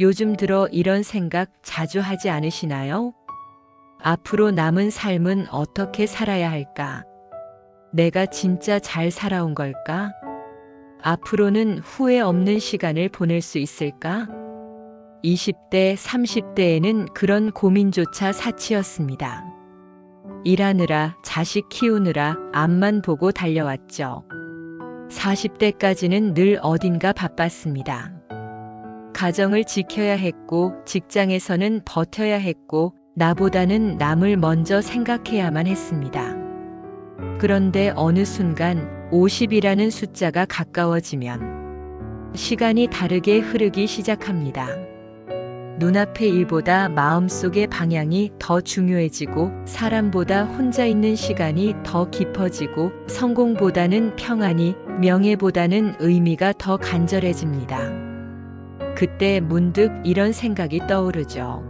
요즘 들어 이런 생각 자주 하지 않으시나요? 앞으로 남은 삶은 어떻게 살아야 할까? 내가 진짜 잘 살아온 걸까? 앞으로는 후회 없는 시간을 보낼 수 있을까? 20대, 30대에는 그런 고민조차 사치였습니다. 일하느라, 자식 키우느라 앞만 보고 달려왔죠. 40대까지는 늘 어딘가 바빴습니다. 가정을 지켜야 했고, 직장에서는 버텨야 했고, 나보다는 남을 먼저 생각해야만 했습니다. 그런데 어느 순간 50이라는 숫자가 가까워지면 시간이 다르게 흐르기 시작합니다. 눈앞의 일보다 마음속의 방향이 더 중요해지고 사람보다 혼자 있는 시간이 더 깊어지고 성공보다는 평안이 명예보다는 의미가 더 간절해집니다. 그때 문득 이런 생각이 떠오르죠.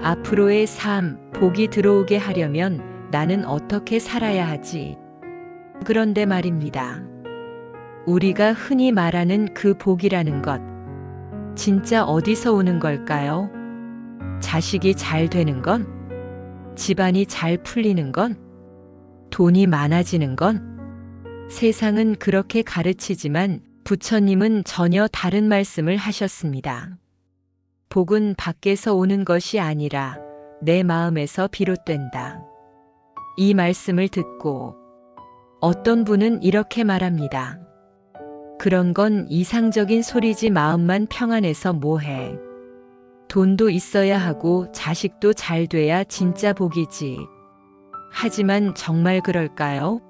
앞으로의 삶, 복이 들어오게 하려면 나는 어떻게 살아야 하지? 그런데 말입니다. 우리가 흔히 말하는 그 복이라는 것, 진짜 어디서 오는 걸까요? 자식이 잘 되는 건? 집안이 잘 풀리는 건? 돈이 많아지는 건? 세상은 그렇게 가르치지만 부처님은 전혀 다른 말씀을 하셨습니다. 복은 밖에서 오는 것이 아니라 내 마음에서 비롯된다. 이 말씀을 듣고 어떤 분은 이렇게 말합니다. 그런 건 이상적인 소리지 마음만 평안해서 뭐해. 돈도 있어야 하고 자식도 잘 돼야 진짜 복이지. 하지만 정말 그럴까요?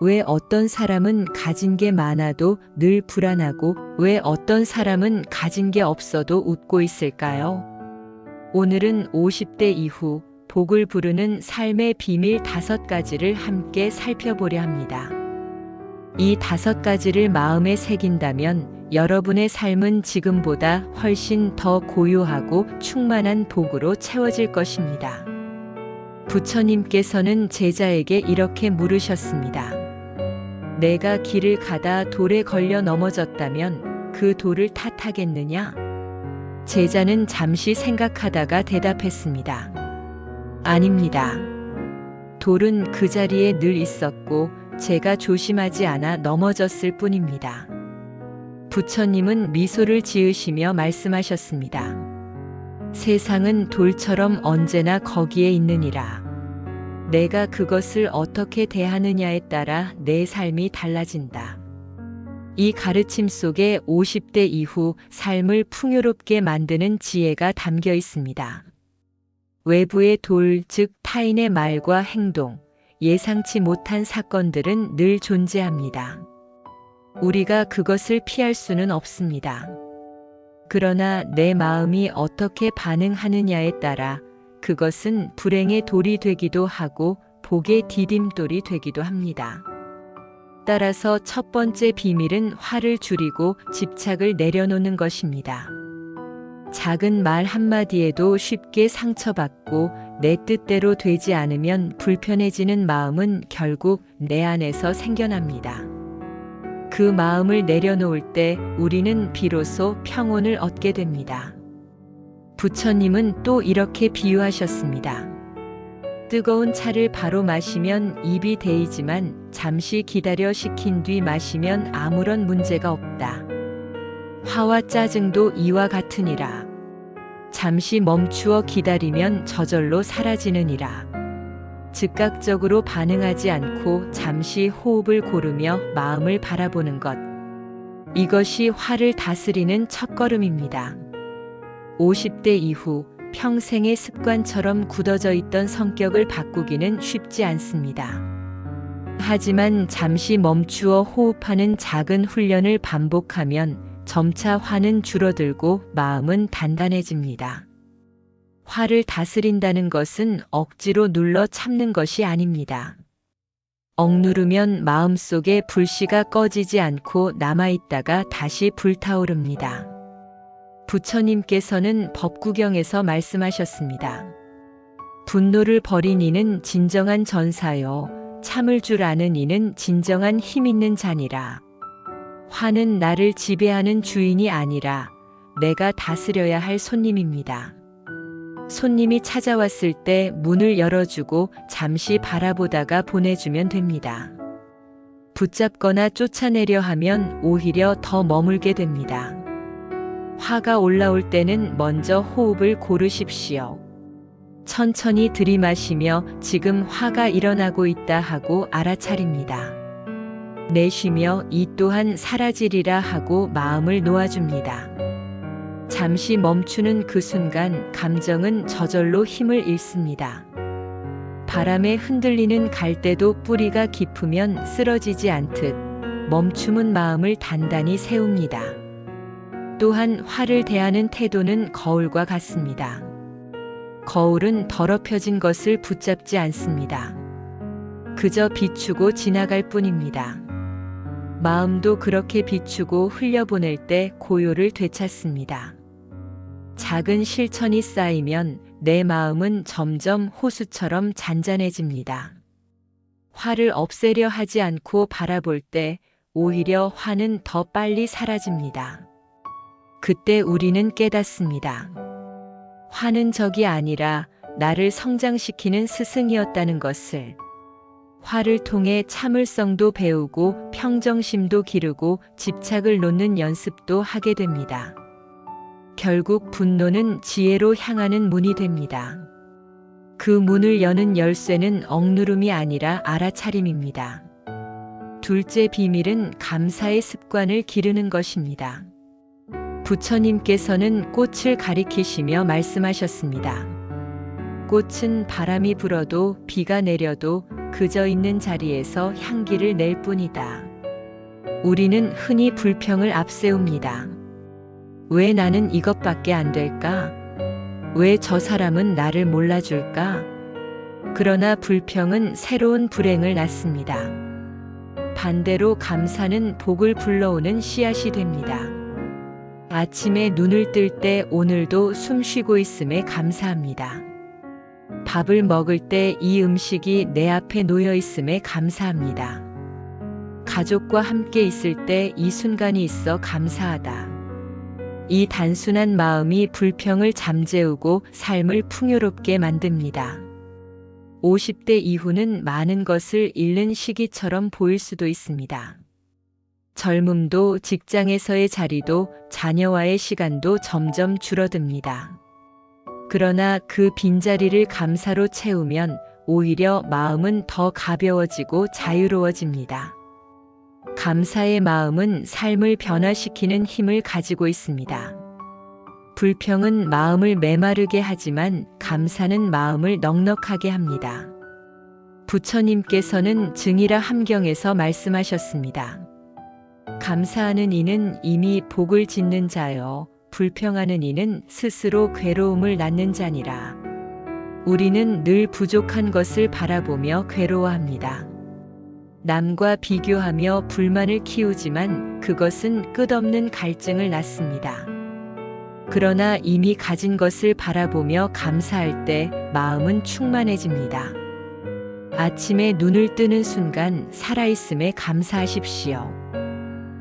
왜 어떤 사람은 가진 게 많아도 늘 불안하고 왜 어떤 사람은 가진 게 없어도 웃고 있을까요? 오늘은 50대 이후 복을 부르는 삶의 비밀 다섯 가지를 함께 살펴보려 합니다. 이 다섯 가지를 마음에 새긴다면 여러분의 삶은 지금보다 훨씬 더 고요하고 충만한 복으로 채워질 것입니다. 부처님께서는 제자에게 이렇게 물으셨습니다. 내가 길을 가다 돌에 걸려 넘어졌다면 그 돌을 탓하겠느냐? 제자는 잠시 생각하다가 대답했습니다. 아닙니다. 돌은 그 자리에 늘 있었고 제가 조심하지 않아 넘어졌을 뿐입니다. 부처님은 미소를 지으시며 말씀하셨습니다. 세상은 돌처럼 언제나 거기에 있느니라. 내가 그것을 어떻게 대하느냐에 따라 내 삶이 달라진다. 이 가르침 속에 50대 이후 삶을 풍요롭게 만드는 지혜가 담겨 있습니다. 외부의 돌, 즉 타인의 말과 행동, 예상치 못한 사건들은 늘 존재합니다. 우리가 그것을 피할 수는 없습니다. 그러나 내 마음이 어떻게 반응하느냐에 따라 그것은 불행의 돌이 되기도 하고 복의 디딤돌이 되기도 합니다. 따라서 첫 번째 비밀은 화를 줄이고 집착을 내려놓는 것입니다. 작은 말 한마디에도 쉽게 상처받고 내 뜻대로 되지 않으면 불편해지는 마음은 결국 내 안에서 생겨납니다. 그 마음을 내려놓을 때 우리는 비로소 평온을 얻게 됩니다. 부처님은 또 이렇게 비유하셨습니다. 뜨거운 차를 바로 마시면 입이 데이지만 잠시 기다려 식힌 뒤 마시면 아무런 문제가 없다. 화와 짜증도 이와 같으니라. 잠시 멈추어 기다리면 저절로 사라지느니라. 즉각적으로 반응하지 않고 잠시 호흡을 고르며 마음을 바라보는 것. 이것이 화를 다스리는 첫걸음입니다. 50대 이후 평생의 습관처럼 굳어져 있던 성격을 바꾸기는 쉽지 않습니다. 하지만 잠시 멈추어 호흡하는 작은 훈련을 반복하면 점차 화는 줄어들고 마음은 단단해집니다. 화를 다스린다는 것은 억지로 눌러 참는 것이 아닙니다. 억누르면 마음속에 불씨가 꺼지지 않고 남아있다가 다시 불타오릅니다. 부처님께서는 법구경에서 말씀하셨습니다. 분노를 버린 이는 진정한 전사요. 참을 줄 아는 이는 진정한 힘 있는 자니라. 화는 나를 지배하는 주인이 아니라 내가 다스려야 할 손님입니다. 손님이 찾아왔을 때 문을 열어주고 잠시 바라보다가 보내주면 됩니다. 붙잡거나 쫓아내려 하면 오히려 더 머물게 됩니다. 화가 올라올 때는 먼저 호흡을 고르십시오. 천천히 들이마시며 지금 화가 일어나고 있다 하고 알아차립니다. 내쉬며 이 또한 사라지리라 하고 마음을 놓아줍니다. 잠시 멈추는 그 순간 감정은 저절로 힘을 잃습니다. 바람에 흔들리는 갈대도 뿌리가 깊으면 쓰러지지 않듯 멈춤은 마음을 단단히 세웁니다. 또한 화를 대하는 태도는 거울과 같습니다. 거울은 더럽혀진 것을 붙잡지 않습니다. 그저 비추고 지나갈 뿐입니다. 마음도 그렇게 비추고 흘려보낼 때 고요를 되찾습니다. 작은 실천이 쌓이면 내 마음은 점점 호수처럼 잔잔해집니다. 화를 없애려 하지 않고 바라볼 때 오히려 화는 더 빨리 사라집니다. 그때 우리는 깨닫습니다. 화는 적이 아니라 나를 성장시키는 스승이었다는 것을. 화를 통해 참을성도 배우고 평정심도 기르고 집착을 놓는 연습도 하게 됩니다. 결국 분노는 지혜로 향하는 문이 됩니다. 그 문을 여는 열쇠는 억누름이 아니라 알아차림입니다. 둘째 비밀은 감사의 습관을 기르는 것입니다. 부처님께서는 꽃을 가리키시며 말씀하셨습니다. 꽃은 바람이 불어도 비가 내려도 그저 있는 자리에서 향기를 낼 뿐이다. 우리는 흔히 불평을 앞세웁니다. 왜 나는 이것밖에 안 될까? 왜 저 사람은 나를 몰라줄까? 그러나 불평은 새로운 불행을 낳습니다. 반대로 감사는 복을 불러오는 씨앗이 됩니다. 아침에 눈을 뜰 때 오늘도 숨 쉬고 있음에 감사합니다. 밥을 먹을 때 이 음식이 내 앞에 놓여 있음에 감사합니다. 가족과 함께 있을 때 이 순간이 있어 감사하다. 이 단순한 마음이 불평을 잠재우고 삶을 풍요롭게 만듭니다. 50대 이후는 많은 것을 잃는 시기처럼 보일 수도 있습니다. 젊음도 직장에서의 자리도 자녀와의 시간도 점점 줄어듭니다. 그러나 그 빈자리를 감사로 채우면 오히려 마음은 더 가벼워지고 자유로워집니다. 감사의 마음은 삶을 변화시키는 힘을 가지고 있습니다. 불평은 마음을 메마르게 하지만 감사는 마음을 넉넉하게 합니다. 부처님께서는 증이라 함경에서 말씀하셨습니다. 감사하는 이는 이미 복을 짓는 자여 불평하는 이는 스스로 괴로움을 낳는 자니라. 우리는 늘 부족한 것을 바라보며 괴로워합니다. 남과 비교하며 불만을 키우지만 그것은 끝없는 갈증을 낳습니다. 그러나 이미 가진 것을 바라보며 감사할 때 마음은 충만해집니다. 아침에 눈을 뜨는 순간 살아있음에 감사하십시오.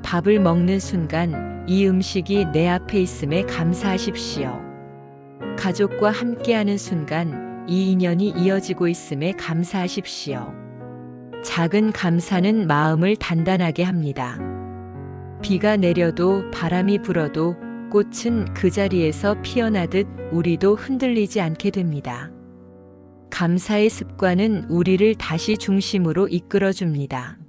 밥을 먹는 순간 이 음식이 내 앞에 있음에 감사하십시오. 가족과 함께하는 순간 이 인연이 이어지고 있음에 감사하십시오. 작은 감사는 마음을 단단하게 합니다. 비가 내려도 바람이 불어도 꽃은 그 자리에서 피어나듯 우리도 흔들리지 않게 됩니다. 감사의 습관은 우리를 다시 중심으로 이끌어줍니다.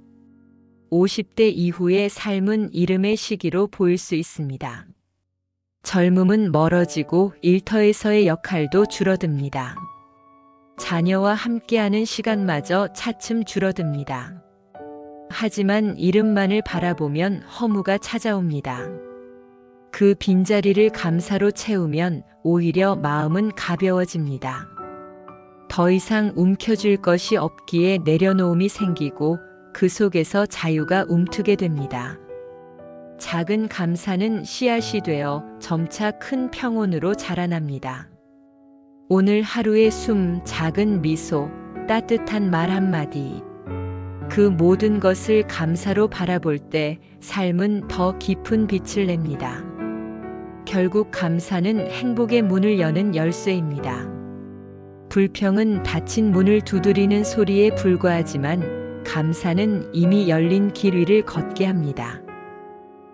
50대 이후의 삶은 이름의 시기로 보일 수 있습니다. 젊음은 멀어지고 일터에서의 역할도 줄어듭니다. 자녀와 함께하는 시간마저 차츰 줄어듭니다. 하지만 이름만을 바라보면 허무가 찾아옵니다. 그 빈자리를 감사로 채우면 오히려 마음은 가벼워집니다. 더 이상 움켜쥘 것이 없기에 내려놓음이 생기고 그 속에서 자유가 움트게 됩니다. 작은 감사는 씨앗이 되어 점차 큰 평온으로 자라납니다. 오늘 하루의 숨, 작은 미소, 따뜻한 말 한마디. 그 모든 것을 감사로 바라볼 때 삶은 더 깊은 빛을 냅니다. 결국 감사는 행복의 문을 여는 열쇠입니다. 불평은 닫힌 문을 두드리는 소리에 불과하지만 감사는 이미 열린 길 위를 걷게 합니다.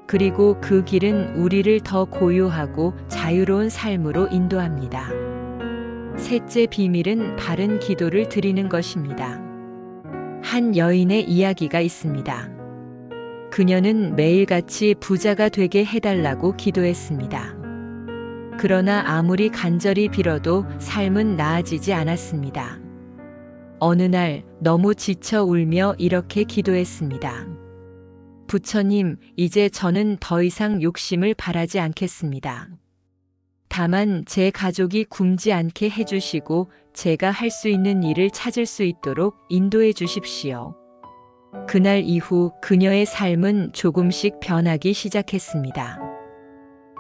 그리고 그 길은 우리를 더 고요하고 자유로운 삶으로 인도합니다. 셋째 비밀은 바른 기도를 드리는 것입니다. 한 여인의 이야기가 있습니다. 그녀는 매일같이 부자가 되게 해달라고 기도했습니다. 그러나 아무리 간절히 빌어도 삶은 나아지지 않았습니다. 어느 날 너무 지쳐 울며 이렇게 기도했습니다. 부처님, 이제 저는 더 이상 욕심을 바라지 않겠습니다. 다만 제 가족이 굶지 않게 해주시고 제가 할 수 있는 일을 찾을 수 있도록 인도해 주십시오. 그날 이후 그녀의 삶은 조금씩 변하기 시작했습니다.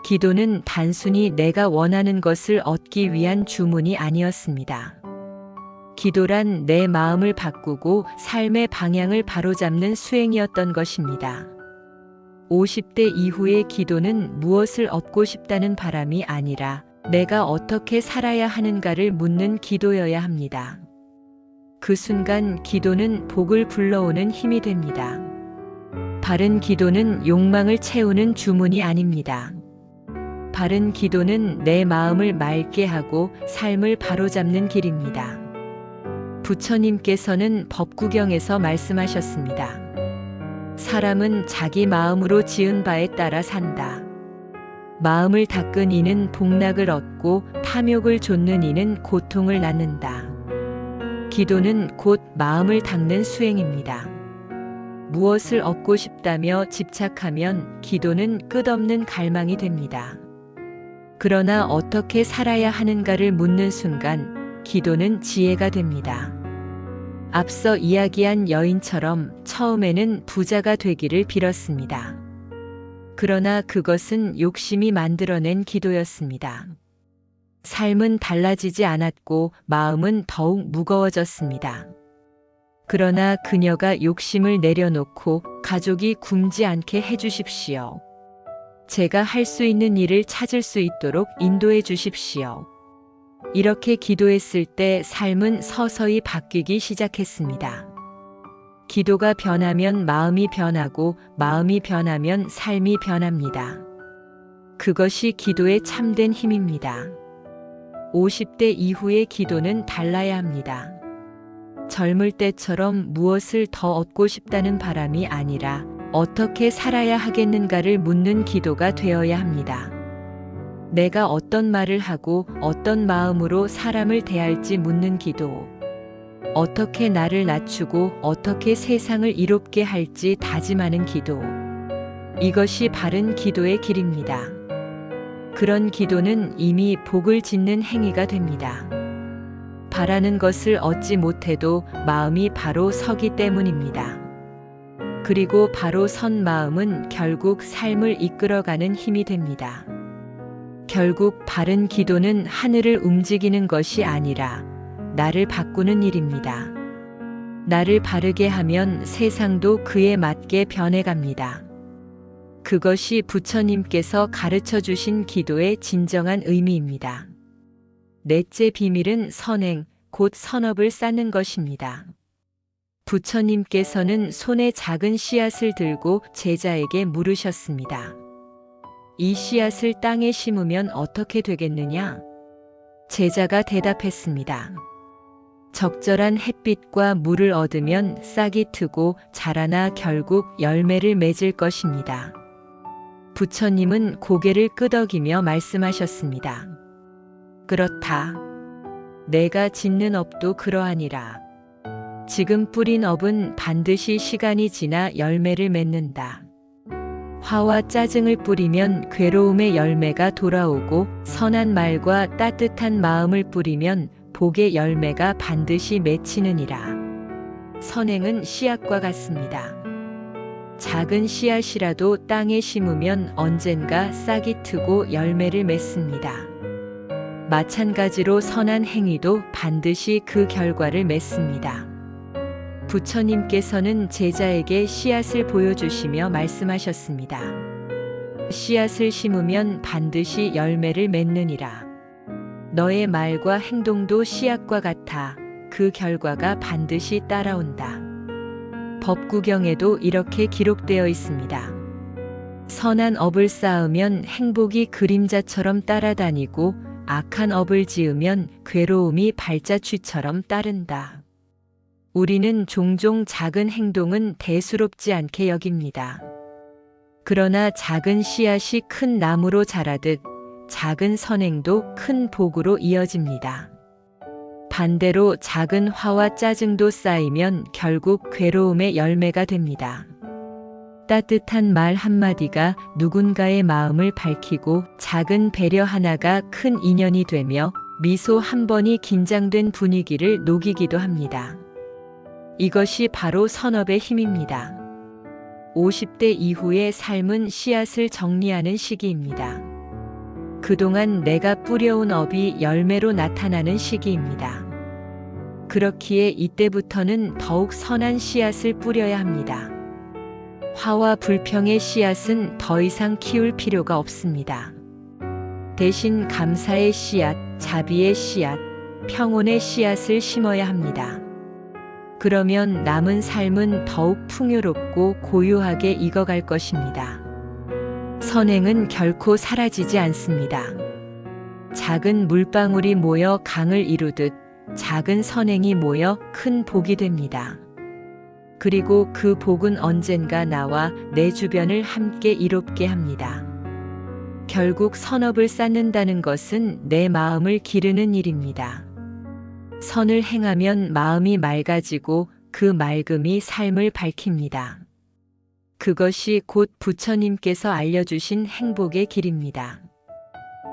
기도는 단순히 내가 원하는 것을 얻기 위한 주문이 아니었습니다. 기도란 내 마음을 바꾸고 삶의 방향을 바로잡는 수행이었던 것입니다. 50대 이후의 기도는 무엇을 얻고 싶다는 바람이 아니라 내가 어떻게 살아야 하는가를 묻는 기도여야 합니다. 그 순간 기도는 복을 불러오는 힘이 됩니다. 바른 기도는 욕망을 채우는 주문이 아닙니다. 바른 기도는 내 마음을 맑게 하고 삶을 바로잡는 길입니다. 부처님께서는 법구경에서 말씀하셨습니다. 사람은 자기 마음으로 지은 바에 따라 산다. 마음을 닦은 이는 복락을 얻고 탐욕을 좇는 이는 고통을 낳는다. 기도는 곧 마음을 닦는 수행입니다. 무엇을 얻고 싶다며 집착하면 기도는 끝없는 갈망이 됩니다. 그러나 어떻게 살아야 하는가를 묻는 순간 기도는 지혜가 됩니다. 앞서 이야기한 여인처럼 처음에는 부자가 되기를 빌었습니다. 그러나 그것은 욕심이 만들어낸 기도였습니다. 삶은 달라지지 않았고 마음은 더욱 무거워졌습니다. 그러나 그녀가 욕심을 내려놓고 가족이 굶지 않게 해주십시오. 제가 할 수 있는 일을 찾을 수 있도록 인도해 주십시오. 이렇게 기도했을 때 삶은 서서히 바뀌기 시작했습니다. 기도가 변하면 마음이 변하고 마음이 변하면 삶이 변합니다. 그것이 기도의 참된 힘입니다. 50대 이후의 기도는 달라야 합니다. 젊을 때처럼 무엇을 더 얻고 싶다는 바람이 아니라 어떻게 살아야 하겠는가를 묻는 기도가 되어야 합니다. 내가 어떤 말을 하고 어떤 마음으로 사람을 대할지 묻는 기도. 어떻게 나를 낮추고 어떻게 세상을 이롭게 할지 다짐하는 기도. 이것이 바른 기도의 길입니다. 그런 기도는 이미 복을 짓는 행위가 됩니다. 바라는 것을 얻지 못해도 마음이 바로 서기 때문입니다. 그리고 바로 선 마음은 결국 삶을 이끌어가는 힘이 됩니다. 결국 바른 기도는 하늘을 움직이는 것이 아니라 나를 바꾸는 일입니다. 나를 바르게 하면 세상도 그에 맞게 변해갑니다. 그것이 부처님께서 가르쳐 주신 기도의 진정한 의미입니다. 넷째 비밀은 선행, 곧 선업을 쌓는 것입니다. 부처님께서는 손에 작은 씨앗을 들고 제자에게 물으셨습니다. 이 씨앗을 땅에 심으면 어떻게 되겠느냐? 제자가 대답했습니다. 적절한 햇빛과 물을 얻으면 싹이 트고 자라나 결국 열매를 맺을 것입니다. 부처님은 고개를 끄덕이며 말씀하셨습니다. 그렇다. 내가 짓는 업도 그러하니라. 지금 뿌린 업은 반드시 시간이 지나 열매를 맺는다. 화와 짜증을 뿌리면 괴로움의 열매가 돌아오고 선한 말과 따뜻한 마음을 뿌리면 복의 열매가 반드시 맺히느니라. 선행은 씨앗과 같습니다. 작은 씨앗이라도 땅에 심으면 언젠가 싹이 트고 열매를 맺습니다. 마찬가지로 선한 행위도 반드시 그 결과를 맺습니다. 부처님께서는 제자에게 씨앗을 보여주시며 말씀하셨습니다. 씨앗을 심으면 반드시 열매를 맺느니라. 너의 말과 행동도 씨앗과 같아 그 결과가 반드시 따라온다. 법구경에도 이렇게 기록되어 있습니다. 선한 업을 쌓으면 행복이 그림자처럼 따라다니고 악한 업을 지으면 괴로움이 발자취처럼 따른다. 우리는 종종 작은 행동은 대수롭지 않게 여깁니다. 그러나 작은 씨앗이 큰 나무로 자라듯 작은 선행도 큰 복으로 이어집니다. 반대로 작은 화와 짜증도 쌓이면 결국 괴로움의 열매가 됩니다. 따뜻한 말 한마디가 누군가의 마음을 밝히고 작은 배려 하나가 큰 인연이 되며 미소 한 번이 긴장된 분위기를 녹이기도 합니다. 이것이 바로 선업의 힘입니다. 50대 이후의 삶은 씨앗을 정리하는 시기입니다. 그동안 내가 뿌려온 업이 열매로 나타나는 시기입니다. 그렇기에 이때부터는 더욱 선한 씨앗을 뿌려야 합니다. 화와 불평의 씨앗은 더 이상 키울 필요가 없습니다. 대신 감사의 씨앗, 자비의 씨앗, 평온의 씨앗을 심어야 합니다. 그러면 남은 삶은 더욱 풍요롭고 고요하게 익어갈 것입니다. 선행은 결코 사라지지 않습니다. 작은 물방울이 모여 강을 이루듯 작은 선행이 모여 큰 복이 됩니다. 그리고 그 복은 언젠가 나와 내 주변을 함께 이롭게 합니다. 결국 선업을 쌓는다는 것은 내 마음을 기르는 일입니다. 선을 행하면 마음이 맑아지고 그 맑음이 삶을 밝힙니다. 그것이 곧 부처님께서 알려주신 행복의 길입니다.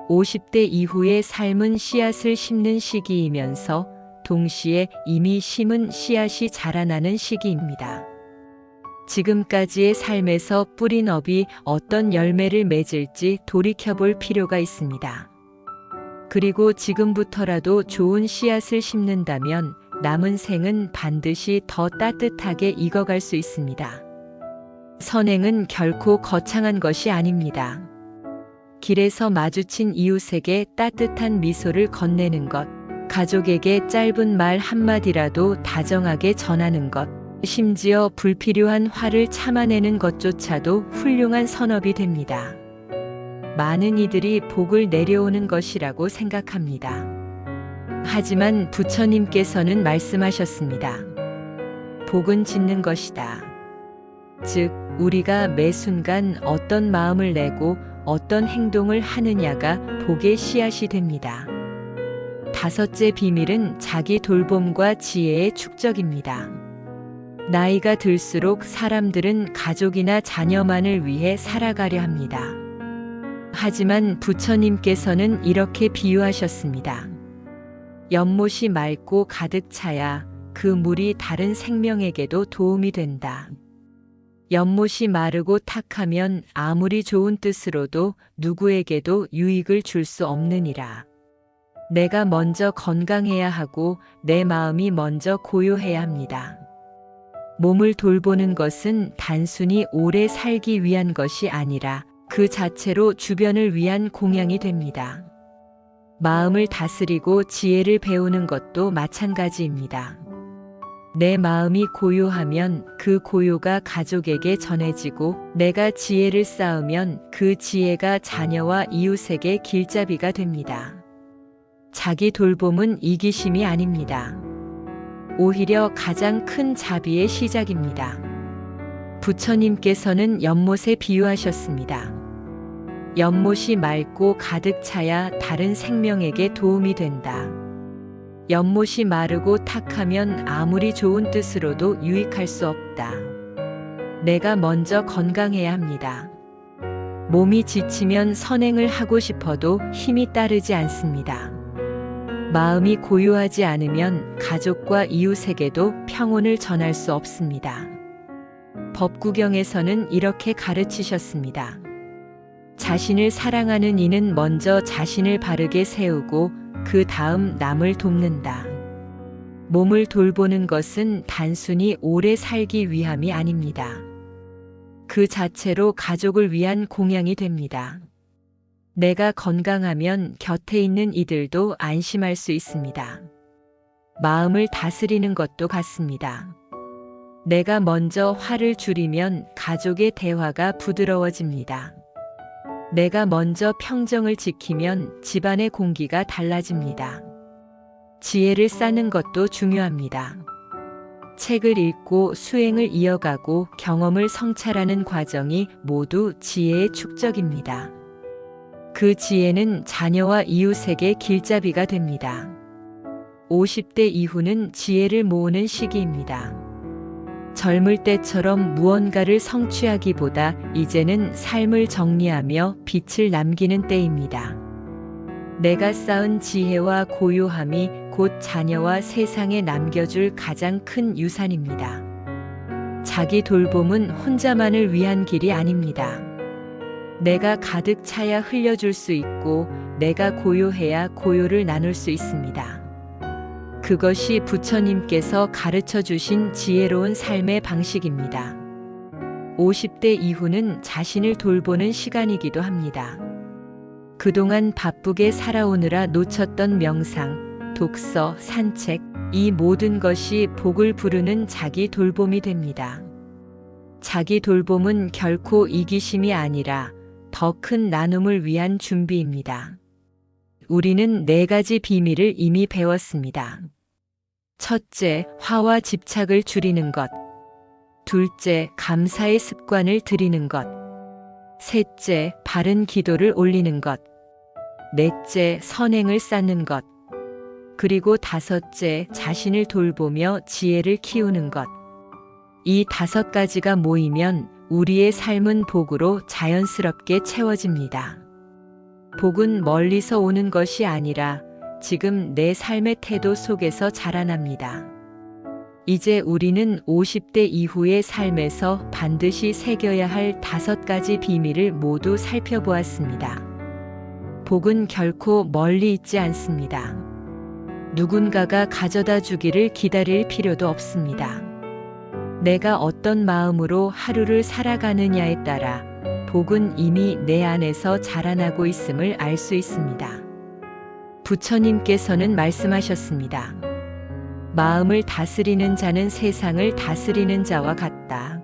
50대 이후의 삶은 씨앗을 심는 시기이면서 동시에 이미 심은 씨앗이 자라나는 시기입니다. 지금까지의 삶에서 뿌린 업이 어떤 열매를 맺을지 돌이켜볼 필요가 있습니다. 그리고 지금부터라도 좋은 씨앗을 심는다면 남은 생은 반드시 더 따뜻하게 익어갈 수 있습니다. 선행은 결코 거창한 것이 아닙니다. 길에서 마주친 이웃에게 따뜻한 미소를 건네는 것, 가족에게 짧은 말 한마디라도 다정하게 전하는 것, 심지어 불필요한 화를 참아내는 것조차도 훌륭한 선업이 됩니다. 많은 이들이 복을 내려오는 것이라고 생각합니다. 하지만 부처님께서는 말씀하셨습니다. 복은 짓는 것이다. 즉, 우리가 매 순간 어떤 마음을 내고 어떤 행동을 하느냐가 복의 씨앗이 됩니다. 다섯째 비밀은 자기 돌봄과 지혜의 축적입니다. 나이가 들수록 사람들은 가족이나 자녀만을 위해 살아가려 합니다. 하지만 부처님께서는 이렇게 비유하셨습니다. 연못이 맑고 가득 차야 그 물이 다른 생명에게도 도움이 된다. 연못이 마르고 탁하면 아무리 좋은 뜻으로도 누구에게도 유익을 줄 수 없느니라. 내가 먼저 건강해야 하고 내 마음이 먼저 고요해야 합니다. 몸을 돌보는 것은 단순히 오래 살기 위한 것이 아니라 그 자체로 주변을 위한 공양이 됩니다. 마음을 다스리고 지혜를 배우는 것도 마찬가지입니다. 내 마음이 고요하면 그 고요가 가족에게 전해지고 내가 지혜를 쌓으면 그 지혜가 자녀와 이웃에게 길잡이가 됩니다. 자기 돌봄은 이기심이 아닙니다. 오히려 가장 큰 자비의 시작입니다. 부처님께서는 연못에 비유하셨습니다. 연못이 맑고 가득 차야 다른 생명에게 도움이 된다. 연못이 마르고 탁하면 아무리 좋은 뜻으로도 유익할 수 없다. 내가 먼저 건강해야 합니다. 몸이 지치면 선행을 하고 싶어도 힘이 따르지 않습니다. 마음이 고요하지 않으면 가족과 이웃에게도 평온을 전할 수 없습니다. 법구경에서는 이렇게 가르치셨습니다. 자신을 사랑하는 이는 먼저 자신을 바르게 세우고 그 다음 남을 돕는다. 몸을 돌보는 것은 단순히 오래 살기 위함이 아닙니다. 그 자체로 가족을 위한 공양이 됩니다. 내가 건강하면 곁에 있는 이들도 안심할 수 있습니다. 마음을 다스리는 것도 같습니다. 내가 먼저 화를 줄이면 가족의 대화가 부드러워집니다. 내가 먼저 평정을 지키면 집안의 공기가 달라집니다. 지혜를 쌓는 것도 중요합니다. 책을 읽고 수행을 이어가고 경험을 성찰하는 과정이 모두 지혜의 축적입니다. 그 지혜는 자녀와 이웃에게 길잡이가 됩니다. 50대 이후는 지혜를 모으는 시기입니다. 젊을 때처럼 무언가를 성취하기보다 이제는 삶을 정리하며 빛을 남기는 때입니다. 내가 쌓은 지혜와 고요함이 곧 자녀와 세상에 남겨줄 가장 큰 유산입니다. 자기 돌봄은 혼자만을 위한 길이 아닙니다. 내가 가득 차야 흘려줄 수 있고 내가 고요해야 고요를 나눌 수 있습니다. 그것이 부처님께서 가르쳐 주신 지혜로운 삶의 방식입니다. 50대 이후는 자신을 돌보는 시간이기도 합니다. 그동안 바쁘게 살아오느라 놓쳤던 명상, 독서, 산책, 이 모든 것이 복을 부르는 자기 돌봄이 됩니다. 자기 돌봄은 결코 이기심이 아니라 더 큰 나눔을 위한 준비입니다. 우리는 네 가지 비밀을 이미 배웠습니다. 첫째, 화와 집착을 줄이는 것. 둘째, 감사의 습관을 들이는 것. 셋째, 바른 기도를 올리는 것. 넷째, 선행을 쌓는 것. 그리고 다섯째, 자신을 돌보며 지혜를 키우는 것. 이 다섯 가지가 모이면 우리의 삶은 복으로 자연스럽게 채워집니다. 복은 멀리서 오는 것이 아니라 지금 내 삶의 태도 속에서 자라납니다. 이제 우리는 50대 이후의 삶에서 반드시 새겨야 할 다섯 가지 비밀을 모두 살펴보았습니다. 복은 결코 멀리 있지 않습니다. 누군가가 가져다 주기를 기다릴 필요도 없습니다. 내가 어떤 마음으로 하루를 살아가느냐에 따라 복은 이미 내 안에서 자라나고 있음을 알 수 있습니다. 부처님께서는 말씀하셨습니다. 마음을 다스리는 자는 세상을 다스리는 자와 같다.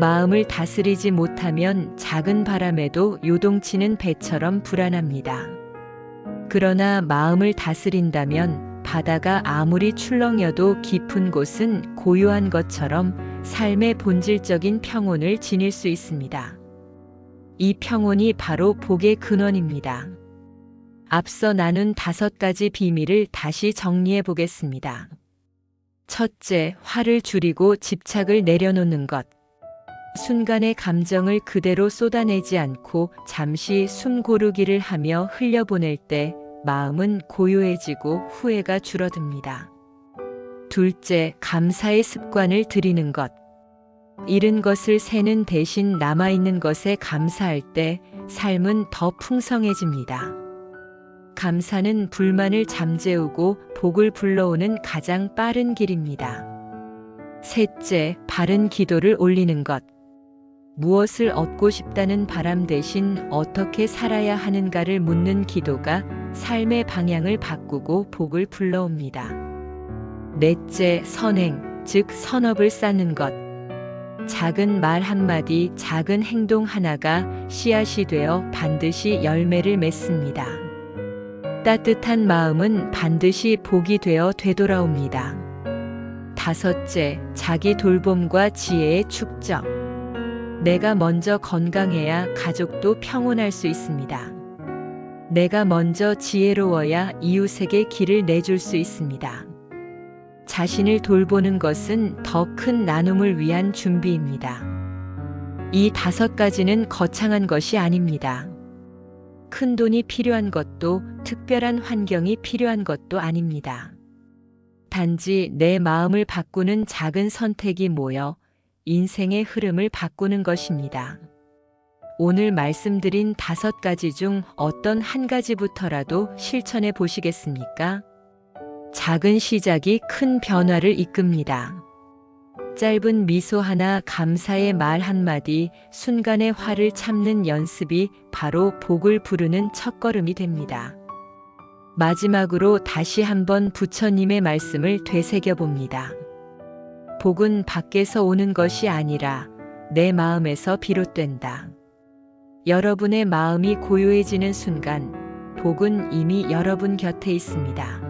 마음을 다스리지 못하면 작은 바람에도 요동치는 배처럼 불안합니다. 그러나 마음을 다스린다면 바다가 아무리 출렁여도 깊은 곳은 고요한 것처럼 삶의 본질적인 평온을 지닐 수 있습니다. 이 평온이 바로 복의 근원입니다. 앞서 나눈 다섯 가지 비밀을 다시 정리해 보겠습니다. 첫째, 화를 줄이고 집착을 내려놓는 것. 순간의 감정을 그대로 쏟아내지 않고 잠시 숨 고르기를 하며 흘려보낼 때 마음은 고요해지고 후회가 줄어듭니다. 둘째, 감사의 습관을 들이는 것. 잃은 것을 세는 대신 남아있는 것에 감사할 때 삶은 더 풍성해집니다. 감사는 불만을 잠재우고 복을 불러오는 가장 빠른 길입니다. 셋째, 바른 기도를 올리는 것. 무엇을 얻고 싶다는 바람 대신 어떻게 살아야 하는가를 묻는 기도가 삶의 방향을 바꾸고 복을 불러옵니다. 넷째, 선행, 즉 선업을 쌓는 것. 작은 말 한마디, 작은 행동 하나가 씨앗이 되어 반드시 열매를 맺습니다. 따뜻한 마음은 반드시 복이 되어 되돌아옵니다. 다섯째, 자기 돌봄과 지혜의 축적. 내가 먼저 건강해야 가족도 평온할 수 있습니다. 내가 먼저 지혜로워야 이웃에게 길을 내줄 수 있습니다. 자신을 돌보는 것은 더 큰 나눔을 위한 준비입니다. 이 다섯 가지는 거창한 것이 아닙니다. 큰 돈이 필요한 것도 특별한 환경이 필요한 것도 아닙니다. 단지 내 마음을 바꾸는 작은 선택이 모여 인생의 흐름을 바꾸는 것입니다. 오늘 말씀드린 다섯 가지 중 어떤 한 가지부터라도 실천해 보시겠습니까? 작은 시작이 큰 변화를 이끕니다. 짧은 미소 하나, 감사의 말 한마디, 순간의 화를 참는 연습이 바로 복을 부르는 첫걸음이 됩니다. 마지막으로 다시 한번 부처님의 말씀을 되새겨 봅니다. 복은 밖에서 오는 것이 아니라 내 마음에서 비롯된다. 여러분의 마음이 고요해지는 순간 복은 이미 여러분 곁에 있습니다.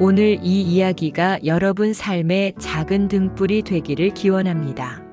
오늘 이 이야기가 여러분 삶의 작은 등불이 되기를 기원합니다.